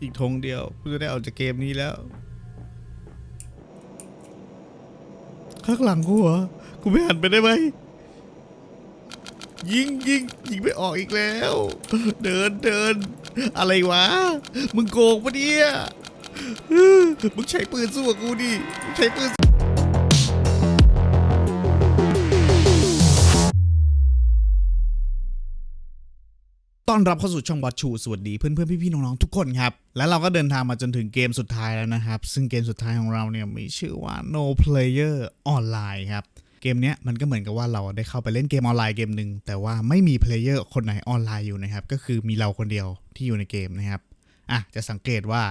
อีกธงเดียวกูจะได้ออกจากเกมนี้แล้ว ข้างหลังกูเหรอกูไม่หันไปได้ไหมยิงยิงยิงไม่ออกอีกแล้ว เดินเดิน อะไรวะ มึงโกงปะเนี่ยมึงใช้ปืนสู้กับกูดิมึงใช้ปืน ต้อนรับเข้าสู่ช่องวัดชูสวัสดีเพื่อนเพื่อนพี่พี่ๆน้องๆทุกคนครับ แล้วเราก็เดินทางมาจนถึงเกมสุดท้ายแล้วนะครับ ซึ่งเกมสุดท้ายของเราเนี่ยมีชื่อว่า No Player Online ครับเกมเนี้ยมันก็เหมือนกับว่าเราได้เข้าไปเล่นเกมออนไลน์เกมหนึ่งแต่ว่าไม่มีเพลเยอร์คนไหนออนไลน์อยู่นะครับ ก็คือมีเราคนเดียวที่อยู่ในเกมนะครับอะจะสังเกตว่า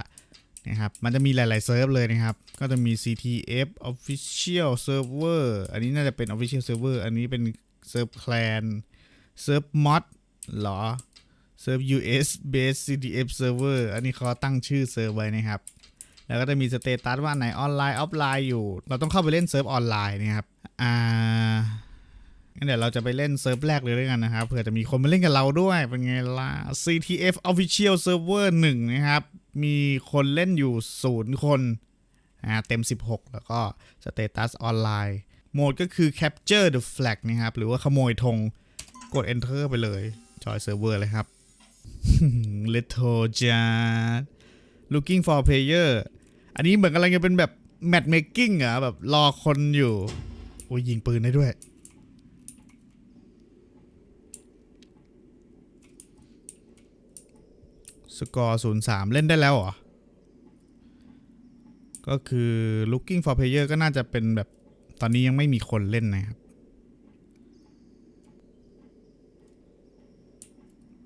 นะครับมันจะมีหลาย ๆ เซิร์ฟเลยนะครับ ก็จะมี CTF Official Server อันนี้น่าจะเป็น Official Server อันนี้เป็นเซิร์ฟแคลนเซิร์ฟมอดหรอ เซิร์ฟ US based CTF server อันนี้เขาตั้งชื่อเซิร์ฟไว้นะครับ แล้วก็จะมีสเตตัสว่าไหนออนไลน์ออฟไลน์อยู่ เราต้องเข้าไปเล่นเซิร์ฟออนไลน์นะครับ อ่างั้นเดี๋ยวเราจะไปเล่นเซิร์ฟแรกเลยด้วยกันนะครับ เผื่อจะมีคนมาเล่นกับเราด้วย เป็นไงล่ะ CTF official server 1 นะครับ มีคนเล่นอยู่ 0 คนอ่าเต็ม 16 แล้วก็สเตตัสออนไลน์ โหมดก็คือ capture the flag นะครับ หรือว่าขโมยธง กด enter ไปเลย จอยเซิร์ฟเวอร์เลยครับ เลโทจา looking for player อันนี้เหมือนกำลังจะเป็นแบบ matchmaking อะแบบรอคนอยู่ โอ้ยยิงปืนได้ด้วย สกอร์ศูนย์สามเล่นได้แล้วเหรอ ก็คือ looking for player ก็น่าจะเป็นแบบตอนนี้ยังไม่มีคนเล่นนะครับ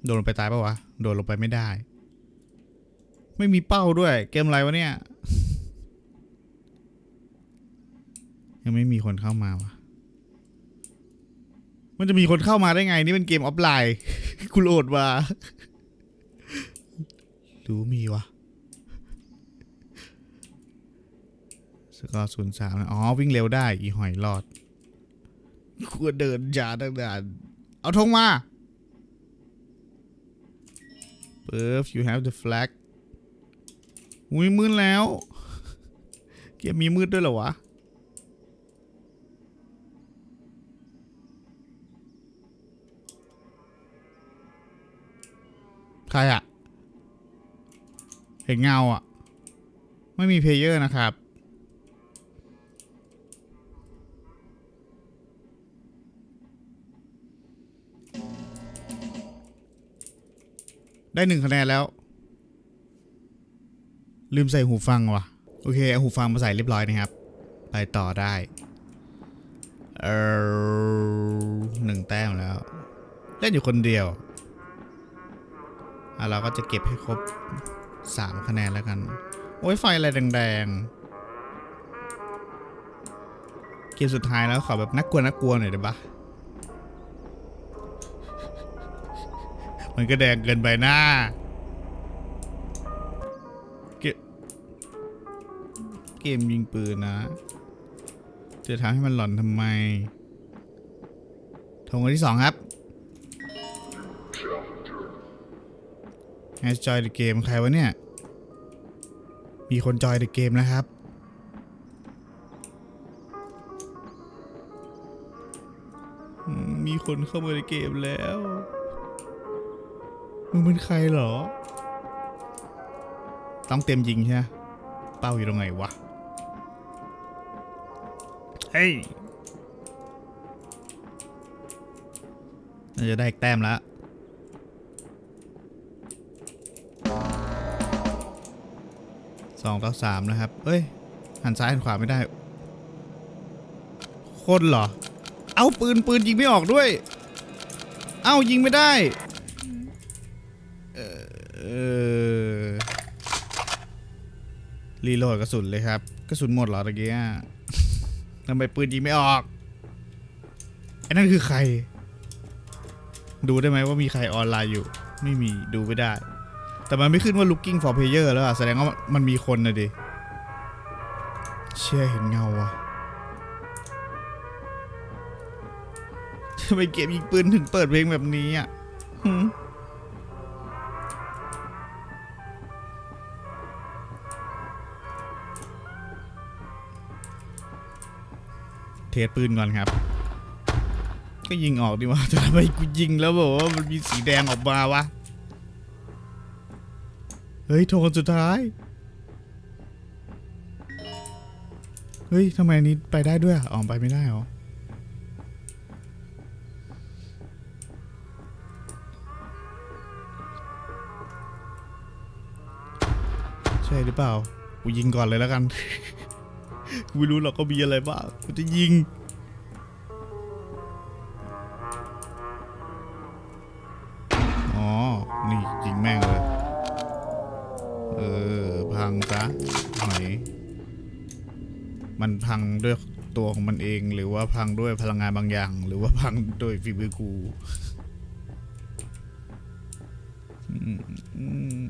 โดนลงไปตายปะวะ โดนลงไปไม่ได้ ไม่มีเป้าด้วย เกมอะไรวะเนี่ย ยังไม่มีคนเข้ามาวะมันจะมีคนเข้ามาได้ไง นี่เป็นเกมออฟไลน์กูโหลดมาหรือมีวะสกอร์ศูนย์สามอ๋อ วิ่งเร็วได้ อีหอยรอดกูเดินยาตั้งนานเอาธงมา ปึ๊บ you have the flag อุ้ยมืดแล้ว เกมมีมืดด้วยเหรอวะ ใครอะเห็นเงาอะไม่มีเพลเยอร์นะครับ ได้หนึ่งคะแนนแล้ว ลืมใส่หูฟังว่ะ โอเคเอาหูฟังมาใส่เรียบร้อยนะครับ ไปต่อได้เออหนึ่งแต้มแล้ว เล่นอยู่คนเดียวอะเราก็จะเก็บให้ครบสามคะแนนแล้วกัน โอ้ยไฟอะไรแดงๆ เกมสุดท้ายแล้วขอแบบนักกลัวนักกลัวหน่อยได้ปะ มันก็แดงเกินไปหน้าเกมเกมยิงปืนนะจะทำให้มันหล่อนทำไมธงอันที่สองครับ Has joy the game ใครวะเนี่ย มีคนจอย the game นะครับ มีคนเข้ามาในเกมแล้ว มึงเป็นใครเหรอ ต้องเต็มยิงใช่ไหมเป้าอยู่ตรงไหนวะ เฮ้ยน่าจะได้อีกแต้มแล้วสองต่อสามนะครับ เอ้ย หันซ้ายหันขวาไม่ได้ คนเหรอ เอาปืนปืนยิงไม่ออกด้วย เอายิงไม่ได้เออรีโหลดกระสุนเลยครับ กระสุนหมดเหรอตะกี้อะทำไมปืนยิงไม่ออกไอ้นั่นคือใคร ดูได้ไหมว่ามีใครออนไลน์อยู่ ไม่มีดูไม่ได้ แต่มันไม่ขึ้นว่า looking for player แล้วอะแสดงว่ามันมีคนนะดิ เชื่อเห็นเงาวะทำไมเกมยิงปืนถึงเปิดเพลงแบบนี้อะ เทสปืนก่อนครับ ก็ยิงออกดีว่าแต่ทำไมกูยิงแล้วแบบว่ามันมีสีแดงออกมาวะ เฮ้ยโทนสุดท้าย เฮ้ยทำไมนี้ไปได้ด้วยอะอ๋อไปไม่ได้เหรอใช่หรือเปล่า กูยิงก่อนเลยแล้วกัน กูไม่รู้หรอกก็มีอะไรบ้างกูจะยิง อ๋อ นี่ยิงแม่งเลย เออ พังซะหอย มันพังด้วยตัวของมันเองหรือว่าพังด้วยพลังงานบางอย่าง หรือว่าพังโดยฝีมือกูอืมอืม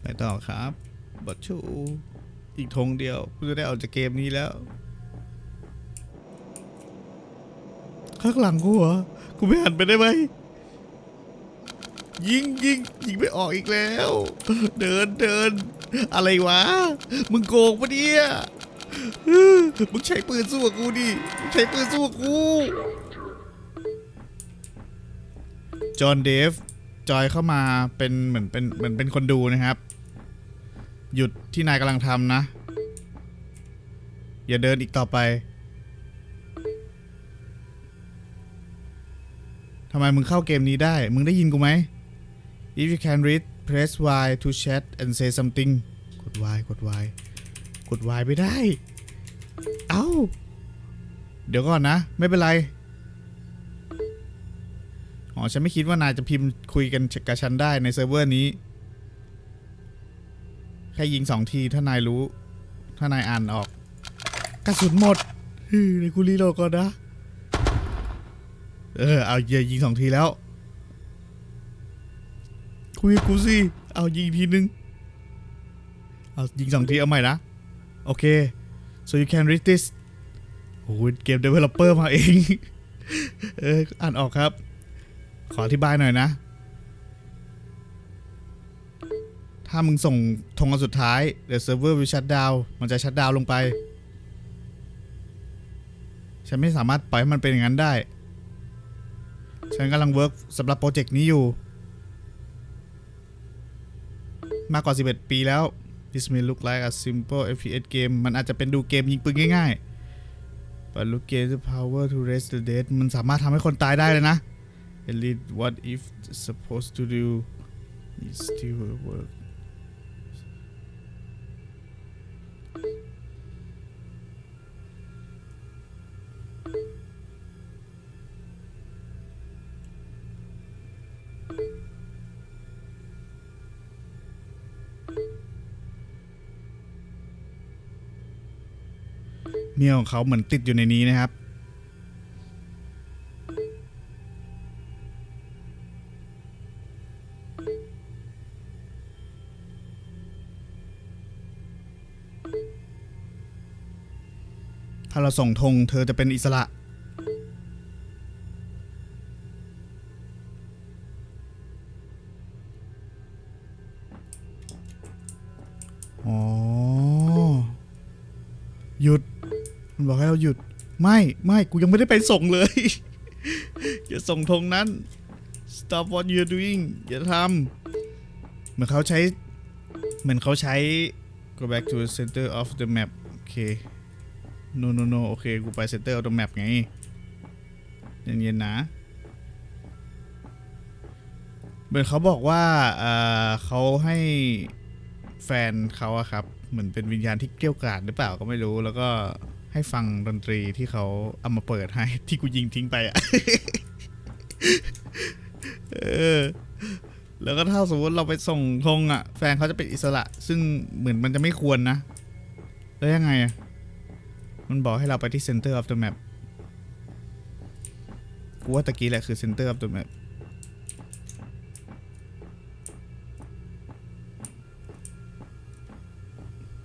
ไปต่อครับบอชู อีกธงเดียวกูจะได้ออกจากเกมนี้แล้ว ข้างหลังกูเหรอกูไม่หันไปได้ไหมยิงยิงยิงไม่ออกอีกแล้ว เดินเดินอะไรวะ มึงโกงปะเนี่ยมึงใช้ปืนสู้กับกูดิมึงใช้ปืนสู้กับกูจอห์นเดฟจอยเข้ามาเป็นเหมือนเป็นเหมือนเป็นคนดูนะครับ หยุดที่นายกำลังทำนะ อย่าเดินอีกต่อไปทำไมมึงเข้าเกมนี้ได้ มึงได้ยินกูไหม If you can read press Y to chat and say something กด Y กด Y กด Y ไม่ได้ เอ้า เดี๋ยวก่อนนะ ไม่เป็นไร อ๋อ ฉันไม่คิดว่านายจะพิมพ์คุยกันกับฉันได้ในเซิร์ฟเวอร์นี้ แค่ยิงสองทีถ้านายรู้ ถ้านายอ่านออก กระสุนหมดฮ้ยในกูรีโหลดก่อนนะ เออ เอาอย่ายิงสองทีแล้ว คุยกูสิ เอายิงอีกทีนึง เอายิงสองทีเอาใหม่นะ โอเค so you can read this โอ้เกม developer มาเอง เออ อ่านออกครับ ขออธิบายหน่อยนะ ถ้ามึงส่งธงอันสุดท้าย the server will shut down มันจะชัดดาวลงไป ฉันไม่สามารถปล่อยให้มันเป็นอย่างนั้นได้ ฉันกำลังเวิร์กสำหรับโปรเจกต์นี้อยู่ มากกว่า 11 ปีแล้ว This may look like a simple FPS game มันอาจจะเป็นดูเกมยิงปืนง่ายๆ but look at the power to raise the dead มันสามารถทำให้คนตายได้เลยนะ Elite what if supposed to do it still will work ของเขาเหมือนติดอยู่ในนี้นะครับ ถ้าเราส่งธงเธอจะเป็นอิสระอ๋อหยุด มันบอกให้เราหยุด ไม่ไม่กูยังไม่ได้ไปส่งเลย อย่าส่งธงนั้น stop what you're doing อย่าทำเหมือนเขาใช้ เหมือนเขาใช้ go back to the center of the map โอเค no no no โอเค กูไป center of the map ไงเย็นๆนะเหมือนเขาบอกว่าเออเขาให้แฟนเขาอะครับ เหมือนเป็นวิญญาณที่เกรี้ยวกาดหรือเปล่าก็ไม่รู้แล้วก็ ให้ฟังดนตรีที่เขาเอามาเปิดให้ ที่กูยิงทิ้งไปอะเออแล้วก็ถ้าสมมติเราไปส่งธงอะแฟนเขาจะเป็นอิสระ ซึ่งเหมือนมันจะไม่ควรนะ แล้วยังไงอะมันบอกให้เราไปที่ center of the map กูว่าตะกี้แหละคือ center of the map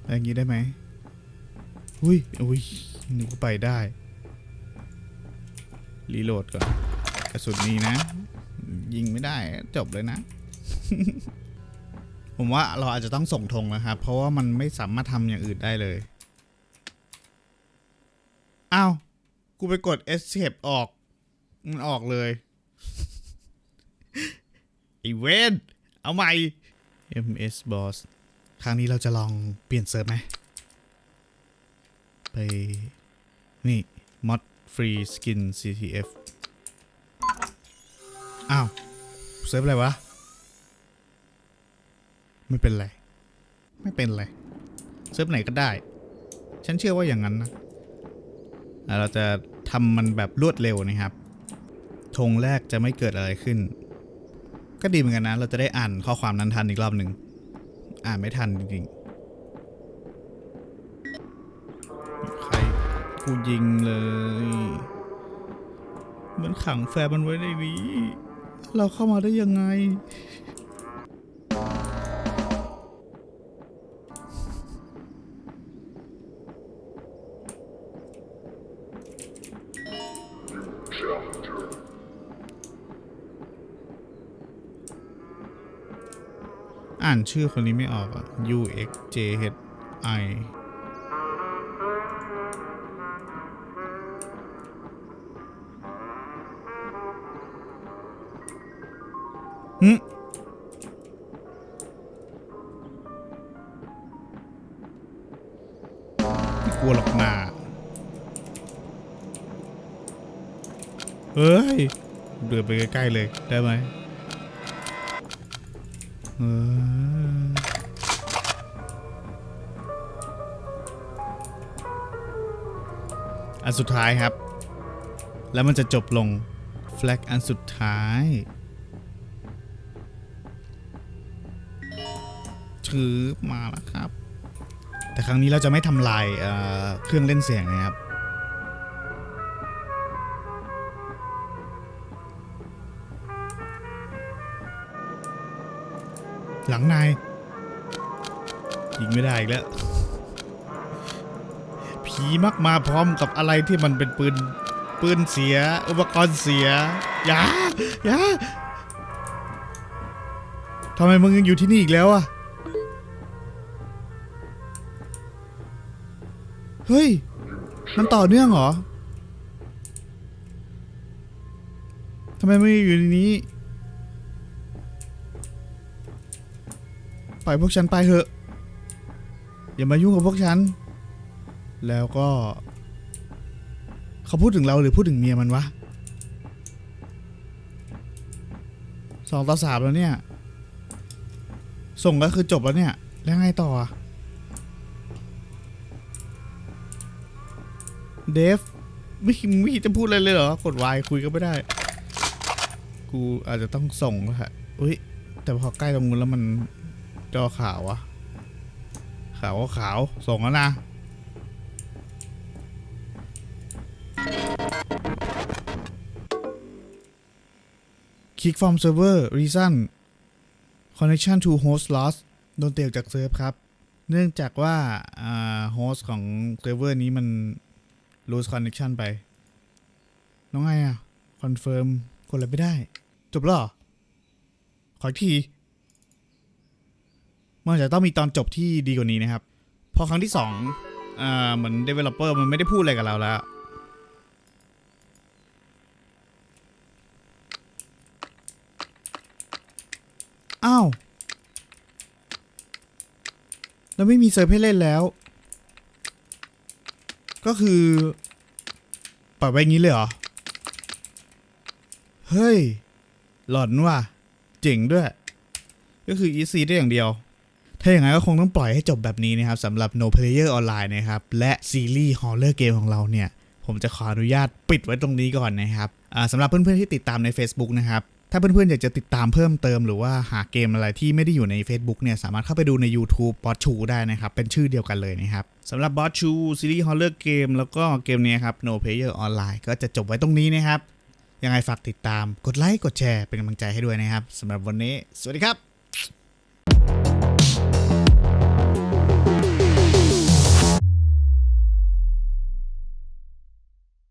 อย่างนี้ได้ไหม อุ้ยอุ้ยหนึกว่าไปได้ รีโหลดก่อนกระสุนนี้นะ ยิงไม่ได้จบเลยนะ ผมว่าเราอาจจะต้องส่งธงนะครับ เพราะว่ามันไม่สามารถทำอย่างอื่นได้เลย อ้าว กูไปกด escape ออก มันออกเลยไอเวนเอาใหม่ MS Boss ครั้งนี้เราจะลองเปลี่ยนเซิร์ฟไหม ไป นี่ mod free skin CTF อ้าว เซฟอะไรวะ ไม่เป็นไร ไม่เป็นไร เซฟไหนก็ได้ ฉันเชื่อว่าอย่างนั้นนะอะเราจะทำมันแบบรวดเร็วนะครับธงแรกจะไม่เกิดอะไรขึ้น ก็ดีเหมือนกันนะ เราจะได้อ่านข้อความนั้นทันอีกรอบหนึ่ง อ่านไม่ทันจริงๆ ใคร กูยิงเลย เหมันขังแฟนมันไว้ในนี้ เราเข้ามาได้ยังไง อ่านชื่อคนนี้ไม่ออกอะ U X J H I เฮ้ย เดินไปใกล้ๆเลยได้ไหมเอออันสุดท้ายครับ แล้วมันจะจบลงแฟลกอันสุดท้ายถือมาแล้วครับ แต่ครั้งนี้เราจะไม่ทำลายเเครื่องเล่นเสียงนะครับ หลังนายยิงไม่ได้อีกแล้ว ผีมักมาพร้อมกับอะไรที่มันเป็นปืน ปืนเสีย อุปกรณ์เสีย อย่า อย่าทำไมมึงยังอยู่ที่นี่อีกแล้วอะเฮ้ย มันต่อเนื่องเหรอทำไมมึงอยู่ในนี้ ปล่อยพวกฉันไปเถอะ อย่ามายุ่งกับพวกฉัน แล้วก็ เขาพูดถึงเราหรือพูดถึงเมียมันวะสองต่อสามแล้วเนี่ย ส่งก็คือจบแล้วเนี่ย แล้วไงต่อเดฟไม่ไม่คิดจะพูดอะไรเลยเหรอกดวายคุยก็ไม่ได้ กูอาจจะต้องส่งแล้วฮะอุ้ยแต่พอใกล้ตรงนู้นแล้วมัน จอขาวอะขาวก็ขาว ส่งแล้วนะ Kick from server reason connection to host lost โดนเตียกจากเซิร์ฟครับ เนื่องจากว่าอ่าโฮสต์ของเซิร์ฟเวอร์นี้มัน lose connection ไป น้องไงอะ confirm กดอะไรไม่ได้ จบแล้วเหรอขออีกที มันจะต้องมีตอนจบที่ดีกว่านี้นะครับ พอครั้งที่สองอ่าเหมือน developer มันไม่ได้พูดอะไรกับเราแล้วอ้าวแล้วไม่มีเซิร์ฟให้เล่นแล้ว ก็คือปล่อยไว้งี้เลยเหรอ เฮ้ย หลอนว่ะ เจ๋งด้วย ก็คือ EC ได้อย่างเดียว ถ้าอย่างนั้นก็คงต้องปล่อยให้จบแบบนี้นะครับสำหรับ No Player Online นะครับ และซีรีส์ Horror Game ของเราเนี่ย ผมจะขออนุญาตปิดไว้ตรงนี้ก่อนนะครับสำหรับเพื่อนๆที่ติดตามใน Facebook นะครับถ้าเพื่อนๆอยากจะติดตามเพิ่มเติมหรือว่าหาเกมอะไรที่ไม่ได้อยู่ใน Facebook เนี่ยสามารถเข้าไปดูใน YouTube บอสชูได้นะครับ เป็นชื่อเดียวกันเลยนะครับสำหรับบอสชูซีรีส์ Horror Game แล้วก็เกมนี้ครับ No Player Online ก็จะจบไว้ตรงนี้นะครับ ยังไงฝากติดตามกดไลค์กดแชร์เป็นกำลังใจให้ด้วยนะครับสำหรับวันนี้ สวัสดีครับ